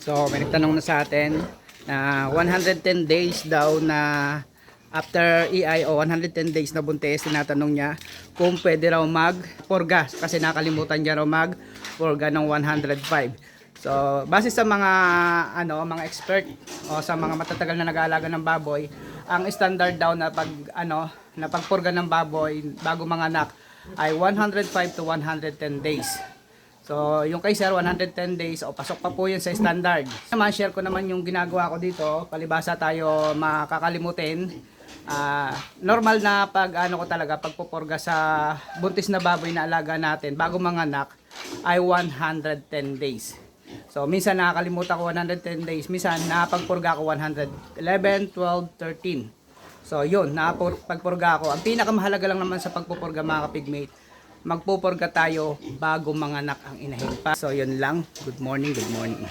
So, may nagtanong na sa atin na 110 days daw na after EI o 110 days na buntis, tinatanong niya kung pwede raw mag-purga kasi nakalimutan niya raw mag-purga ng 105. So, base sa mga ano, mga expert o sa mga matatagal na nag-aalaga ng baboy, ang standard daw na pag ano, na pagpurga ng baboy bago mga anak ay 105 to 110 days. So, yung kay sir, 110 days, o pasok pa po yun sa standard. Naman, share ko naman yung ginagawa ko dito, palibasa tayo makakalimutin. Ah, normal na pag ano ko talaga, pagpupurga sa buntis na baboy na alaga natin, bago mga anak, ay 110 days. So, minsan nakakalimutan ko 110 days, minsan nakapagpurga ko 111, 12, 13. So, yun, nakapagpurga ako. Ang pinakamahalaga lang naman sa pagpupurga mga kapigmate, magpupurga tayo bago mga anak ang inahin pa. So, yun lang. Good morning, good morning.